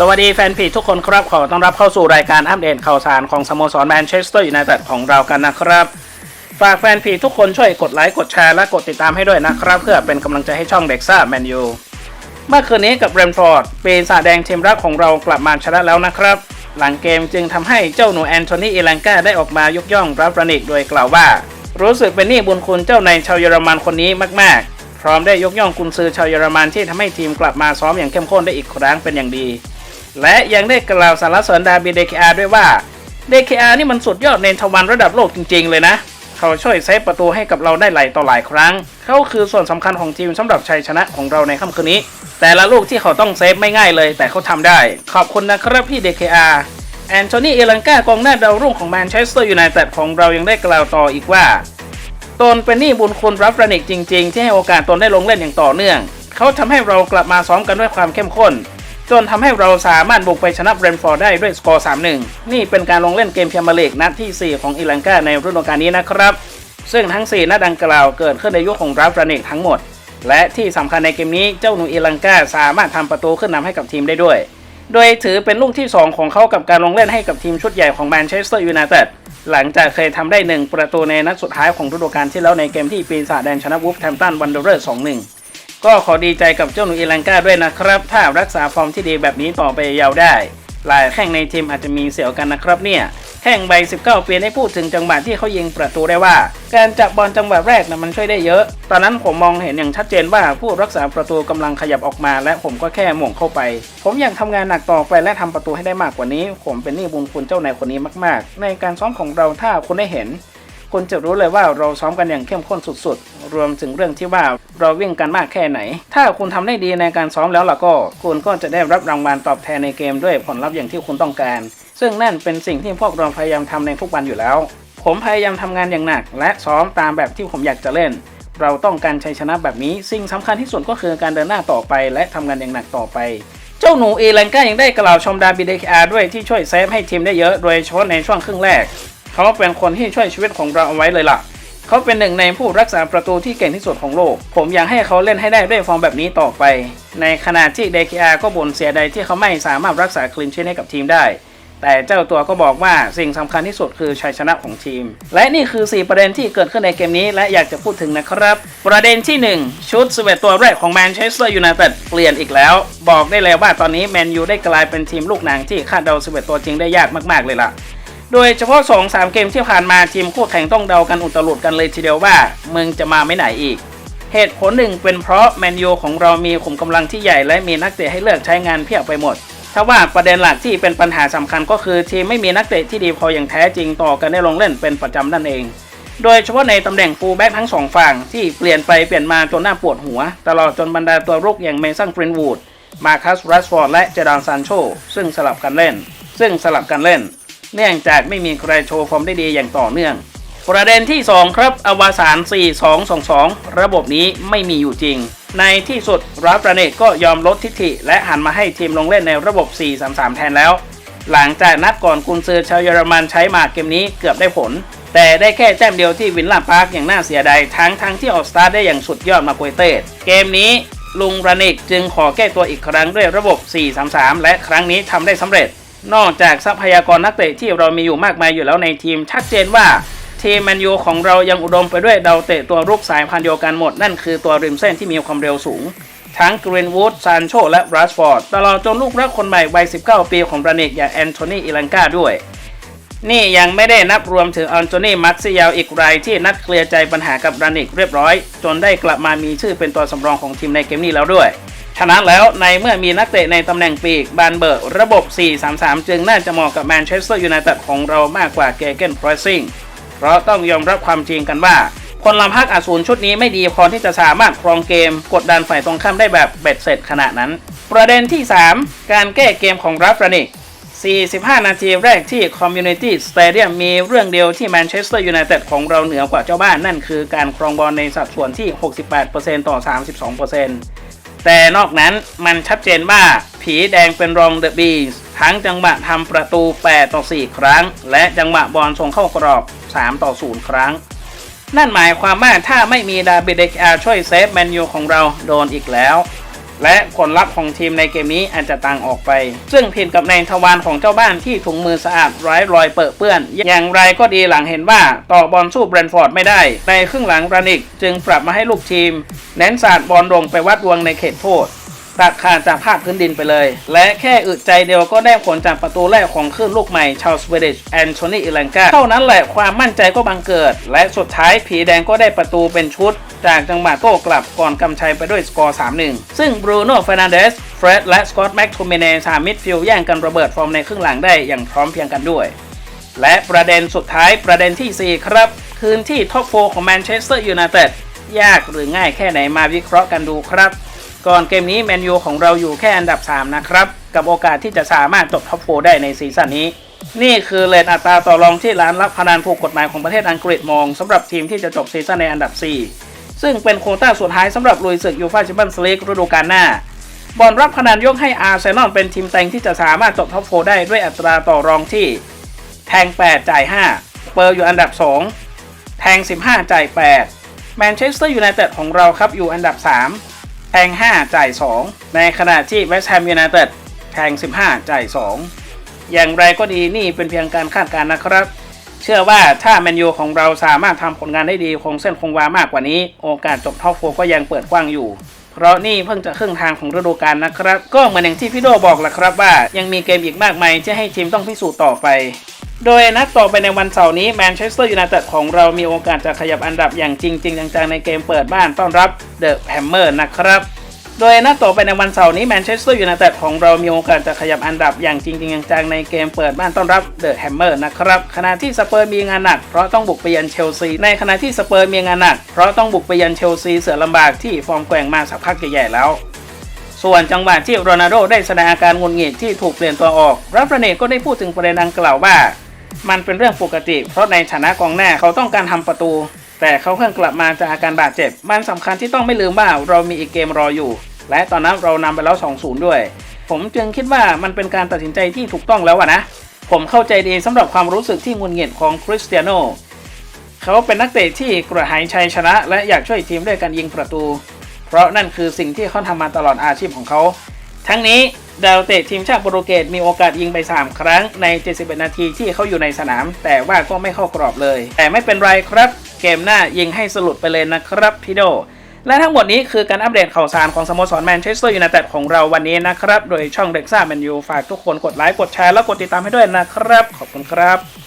สวัสดีแฟนเพจทุกคนครับ ขอต้อนรับเข้าสู่รายการอัปเดตข่าวสารของสโมสรแมนเชสเตอร์ยูไนเต็ดของเรากันนะครับ ฝากแฟนเพจทุกคนช่วยกดไลค์กดแชร์และกดติดตามให้ด้วยนะครับ เพื่อเป็นกำลังใจให้ช่องเด็กซ่าแมนยูเมื่อคืนนี้กับเรนฟอร์ดเปีศาแดงทีมรักของเรากลับมาชนะแล้วนะครับ หลังเกมจึงทำให้เจ้าหนูแอนโทนีเอลังกาได้ออกมายกย่องรับประนิกโดยกล่าวว่า รู้สึกเป็นหนี้บุญคุณเจ้านายชาวเยอรมันคนนี้มาก ๆ พร้อมได้ยกย่องกุนซือชาวเยอรมันที่ทำให้ทีมกลับมาซ้อมอย่างเข้มข้นได้อีกครั้งเป็นอย่างดี และยังได้กล่าวสรรสริญดาบิเดคอาด้วยว่า DKR นี่มันสุดยอดในทวันระดับโลกจริง ๆ เลยนะ เขาช่วยเซฟประตูให้กับเราได้หลายต่อหลายครั้ง เขาคือส่วนสำคัญของทีมสำหรับชัยชนะของเราในค่ำคืนนี้ แต่ละลูกที่เขาต้องเซฟไม่ง่ายเลย แต่เขาทำได้ ขอบคุณนะครับพี่ DKR แอนโทนีเอลังกากองหน้าดาวรุ่งของแมนเชสเตอร์ยูไนเต็ดของเรายังได้กล่าวต่ออีกว่า ตนเป็นหนี้บุญคุณรับประนิกจริง ๆ ที่ให้โอกาสตนได้ลงเล่นอย่างต่อเนื่อง เขาทำให้เรากลับมาซ้อมกันด้วยความเข้มข้น จนทำให้เราสามารถบุกไปชนะเบรนฟอร์ดได้ด้วยสกอร์ 3-1 นี่เป็นการลงเล่นเกมพรีเมียร์ลีกนัดที่ 4 ของอิลังกาในฤดูกาลนี้นะครับ ซึ่งทั้ง 4 นัดดังกล่าวเกิดขึ้นในยุคของรับประนิกทั้งหมด และที่สำคัญในเกมนี้เจ้าหนูอิลังกาสามารถทำประตูขึ้นนำให้กับทีมได้ด้วย โดยถือเป็นลูกที่ 2 ของเขากับการลงเล่นให้กับทีมชุดใหญ่ของแมนเชสเตอร์ยูไนเต็ดหลังจากเคยทำได้ 1 ประตูในนัดสุดท้ายของฤดูกาลที่แล้วในเกมที่ปีศาจแดงชนะวูฟแฮมป์ตันวันเดอร์เรอร์2-1 ก็ขอดีใจกับเจ้าหนูอิลังกาด้วยนะครับ ถ้ารักษาฟอร์มที่ดีแบบนี้ต่อไปยาวได้ หลายแข่งในทีมอาจจะมีเสี่ยวกันนะครับเนี่ยแข่งใบ 19ปีได้พูดถึงจังหวะที่เขายิงประตูได้ว่า การจับบอลจังหวะแรกนะมันช่วยได้เยอะ ตอนนั้นผมมองเห็นอย่างชัดเจนว่าผู้รักษาประตูกำลังขยับออกมา และผมก็แค่หม่งเข้าไป ผมอยากทำงานหนักต่อไปและทำประตูให้ได้มากกว่านี้ ผมเป็นหนี้บุญคุณเจ้านายคนนี้มาก ๆ ในการซ้อมของเราถ้าคุณได้เห็น คุณจะรู้เลยว่าเราซ้อมกันอย่างเข้มข้นสุดๆ รวมถึงเรื่องที่ว่าเราวิ่งกันมากแค่ไหน ถ้าคุณทำได้ดีในการซ้อมแล้วล่ะก็ คุณก็จะได้รับรางวัลตอบแทนในเกมด้วยผลลัพธ์อย่างที่คุณต้องการ ซึ่งนั่นเป็นสิ่งที่พวกเราพยายามทำในทุกวันอยู่แล้ว ผมพยายามทำงานอย่างหนัก และซ้อมตามแบบที่ผมอยากจะเล่น เราต้องการชัยชนะแบบนี้ สิ่งสำคัญที่สุดก็คือการเดินหน้าต่อไป และทำงานอย่างหนักต่อไปเจ้าหนูเอลังกายังได้กล่าวชมดาบิเดคอาด้วยที่ช่วยเซฟให้ทีมได้เยอะ โดยเฉพาะในช่วงครึ่งแรก เขาเป็นคนที่ช่วยชีวิตของเราเอาไว้เลยล่ะ เขาเป็นหนึ่งในผู้รักษาประตูที่เก่งที่สุดของโลก ผมอยากให้เขาเล่นให้ได้ด้วยฟอร์มแบบนี้ต่อไป ในขณะที่เดคิอาก็บ่นเสียดายที่เขาไม่สามารถรักษาคลีนชีทให้กับทีมได้แต่เจ้าตัวก็บอกว่าสิ่งสำคัญที่สุดคือชัยชนะของทีม และนี่คือ 4 ประเด็นที่เกิดขึ้นในเกมนี้และอยากจะพูดถึงนะครับ ประเด็นที่ 1 ชุด11ตัวแรกของแมนเชสเตอร์ยูไนเต็ดเปลี่ยนอีกแล้ว บอกได้เลยว่าตอนนี้แมนยูได้กลายเป็นทีมลูกหนังที่คาดเดา11ตัวจริงได้ยากมากๆเลยล่ะ โดยเฉพาะ 2-3 เกมที่ผ่านมาทีมคู่แข่งต้องเดากันอุตลุดกันเลยทีเดียวว่ามึงจะมาไม่ไหนอีก เหตุผลหนึ่งเป็นเพราะแมนยูของเรามีขุมกำลังที่ใหญ่และมีนักเตะให้เลือกใช้งานเพียบไปหมดถ้าว่าประเด็นหลักที่เป็นปัญหาสำคัญก็คือทีมไม่มีนักเตะที่ดีพออย่างแท้จริงต่อกันได้ลงเล่นเป็นประจำนั่นเอง โดยเฉพาะในตำแหน่งฟูลแบ็กทั้งสองฝั่งที่เปลี่ยนไปเปลี่ยนมาจนหน้าปวดหัว ตลอดจนบรรดาตัวรุกอย่างเมสันกรีนวูด มาคัสรัสฟอร์ดและเจดอนซานโชซึ่งสลับกันเล่น ซึ่งสลับกันเล่น เนื่องจากไม่มีใครโชว์ฟอร์มได้ดีอย่างต่อเนื่อง ประเด็นที่ 2 ครับอวสาน 4-2-2-2 ระบบนี้ไม่มีอยู่จริง ในที่สุดราฟราเนตก็ยอมลดทิฐิ และหันมาให้ทีมลงเล่นในระบบ 4-3-3 แทนแล้ว หลังจากนัดก่อนกุนซือชาวเยอรมันใช้มาเกมนี้เกือบได้ผล แต่ได้แค่แต้มเดียวที่วินลาพาร์คอย่างน่าเสียดายทั้งทั้งที่ออกสตาร์ได้อย่างสุดยอดมาโกยเต้เกมนี้ลุงรานิกจึงขอแก้ตัวอีกครั้งด้วยระบบ 4-3-3 และครั้งนี้ทำได้สำเร็จ นอกจากทรัพยากรนักเตะที่เรามีอยู่มากมายอยู่แล้วในทีม ชัดเจนว่าทีมแมนยูของเรายังอุดมไปด้วยดาวเตะตัวรุกสายพันธุ์เดียวกันหมด นั่นคือตัวริมเส้นที่มีความเร็วสูง ทั้งกรีนวูดซานโชและบรัสฟอร์ดตลอดจนลูกรักคนใหม่วัย 19 ปีของบรานิกอย่างแอนโทนีอิลังกาด้วย นี่ยังไม่ได้นับรวมถึงอันโตนีมัตซิยาอีกรายที่นัดเคลียร์ใจปัญหากับบรานิกเรียบร้อย จนได้กลับมามีชื่อเป็นตัวสำรองของทีมในเกมนี้แล้วด้วย ฉะนั้นแล้วในเมื่อมีนักเตะในตำแหน่งปีกบานเบิร์ระบบ 4-3-3 จึงน่าจะเหมาะกับแมนเชสเตอร์ยูไนเต็ดของเรามากกว่าเกเกนพรสซิงเพราะต้องยอมรับความจริงกันว่าพลพักอสูรชุดนี้ไม่ดีพอที่จะสามารถครองเกม กดดันฝ่ายตรงข้ามได้แบบเบ็ดเสร็จขนาดนั้น ประเด็นที่ 3 การแก้เกมของรัฟรานิก 45 นาทีแรกที่ Community Stadium มีเรื่องเดียวที่แมนเชสเตอร์ยูไนเต็ดของเราเหนือกว่าเจ้าบ้านนั่นคือการครองบอลในสัดส่วนที่ 68%ต่อ 32% แต่นอกนั้นมันชัดเจนว่า ผีแดงเป็นรองเดอะบีสทั้งจังหวะทำประตู 8 ต่อ 4 ครั้ง และจังหวะบอลส่งเข้ากรอบ 3 ต่อ 0 ครั้ง นั่นหมายความว่าถ้าไม่มีดาบิเดกอาช่วยเซฟแมนยูของเราโดนอีกแล้ว และผลลัพธ์ของทีมในเกมนี้อาจจะต่างออกไป ซึ่งผิดกับในทวารของเจ้าบ้านที่ถุงมือสะอาดไร้รอยเปื้อนเปื้อน อย่างไรก็ดีหลังเห็นว่าต่อบอลสู้แบรนฟอร์ดไม่ได้ ในครึ่งหลังรันิกจึงปรับมาให้ลูกทีม เน้นสาดบอลลงไปวัดดวงในเขตโทษ ตัดขาดจากภาคพื้นดินไปเลย และแค่อึดใจเดียวก็ได้ผลจากประตูแรกของคลื่นลูกใหม่ชาวสวีเดิชแอนโทนีอิลังกาเท่านั้นแหละความมั่นใจก็บังเกิด และสุดท้ายผีแดงก็ได้ประตูเป็นชุด จากจังหวะโต้กลับก่อนกำชัยไปด้วยสกอร์ 3-1 ซึ่งบรูโน่เฟรนันเดสเฟร็ดและสกอตต์แม็กทูเมเนสามมิดฟิลด์แย่งกันระเบิดฟอร์มในครึ่งหลังได้อย่างพร้อมเพียงกันด้วย และประเด็นสุดท้ายประเด็นทีสี่4 ครับ คืนที่ท็อปโฟของแมนเชสเตอร์ยูไนเต็ดยากหรือง่ายแค่ไหนมาวิเคราะห์กันดูครับ ก่อนเกมนี้แมนยูของเราอยู่แค่อันดับ 3 นะครับ กับโอกาสที่จะสามารถจบท็อปโฟได้ในซีซั่นนี้ นี่คือเลนอัตราต่อรองที่ร้านรับพนันผูกกฎหมายของประเทศอังกฤษมองสำหรับทีมที่จะจบซีซั่นในอันดับ 4 ซึ่งเป็นโคต้าสุดท้ายสำหรับลุยศึกยูฟ่าแชมเปี้ยนส์ลีกฤดูกาลหน้าบอลรับพนันยกให้อาร์เซนอลเป็นทีมเต็งที่จะสามารถจบท็อปโฟได้ด้วยอัตราต่อรองที่ แทง 8 จ่าย 5 เปอร์อยู่อันดับ 2 แทง 15 จ่าย 8 แมนเชสเตอร์ยูไนเต็ดของเราครับอยู่อันดับ 3 ทง 5 จ่าย 2 ในขณะที่เวสต์แฮมยูไนเต็ดแทง 15 จ่าย 2 อย่างไรก็ดีนี่เป็นเพียงการคาดการณ์นะครับ เชื่อว่าถ้าแมนยูของเราสามารถทำผลงานได้ดีคงเส้นคงวามากกว่านี้ โอกาสจบท็อปโฟก็ยังเปิดกว้างอยู่ เพราะนี่เพิ่งจะครึ่งทางของฤดูกาลนะครับ ก็เหมือนอย่างที่พี่โดบอกแหละครับว่ายังมีเกมอีกมากมายที่ให้ทีมต้องพิสูจน์ต่อไป โดยนัดต่อไปในวันเสาร์นี้แมนเชสเตอร์ยูไนเต็ดของเรามีโอกาสจะขยับอันดับอย่างจริงจริงจังๆในเกมเปิดบ้านต้อนรับเดอะแฮมเมอร์นะครับ โดยนัดต่อไปในวันเสาร์นี้แมนเชสเตอร์ยูไนเต็ดของเรามีโอกาสจะขยับอันดับอย่างจริงจริงจังๆในเกมเปิดบ้านต้อนรับเดอะแฮมเมอร์นะครับขณะที่สเปอร์มีงานหนักเพราะต้องบุกไปยือนเชลซีในขณะที่สเปอร์มีงานหนักเพราะต้องบุกไปยือนเชลซีเสือลำบากที่ฟอร์มแกว่งมาสักพักใหญ่ๆแล้วส่วนจังหวะที่โรนัลโดได้แสดงอาการงุดหงิดที่ถูกเปลี่ยนตัวออก รับปรเนก็ได้พูดถึงประเด็นดังกล่าวว่า มันเป็นเรื่องปกติ เพราะในฐานะกองหน้าเขาต้องการทำประตู แต่เขาเพิ่งกลับมาจากอาการบาดเจ็บ มันสำคัญที่ต้องไม่ลืมว่าเรามีอีกเกมรออยู่ และตอนนั้นเรานำไปแล้ว 2-0 ด้วย ผมจึงคิดว่ามันเป็นการตัดสินใจที่ถูกต้องแล้วนะ ผมเข้าใจดีสำหรับความรู้สึกที่งุนหงิดของคริสเตียโนเขาเป็นนักเตะที่กระหายชัยชนะ และอยากช่วยทีมด้วยการยิงประตู เพราะนั่นคือสิ่งที่เขาทำมาตลอดอาชีพของเขา ทั้งนี้ ดาวเตะทีมชาติโปรตุเกสมีโอกาสยิงไป 3 ครั้งใน 71 นาทีที่เขาอยู่ในสนาม แต่ว่าก็ไม่เข้ากรอบเลย แต่ไม่เป็นไรครับ เกมหน้ายิงให้สลุดไปเลยนะครับพี่โด และทั้งหมดนี้คือการอัปเดตข่าวสารของสโมสรแมนเชสเตอร์ยูไนเต็ดของเราวันนี้นะครับ โดยช่องเด็กซ่าแมนยูฝากทุกคนกดไลค์กดแชร์แล้วกดติดตามให้ด้วยนะครับ ขอบคุณครับ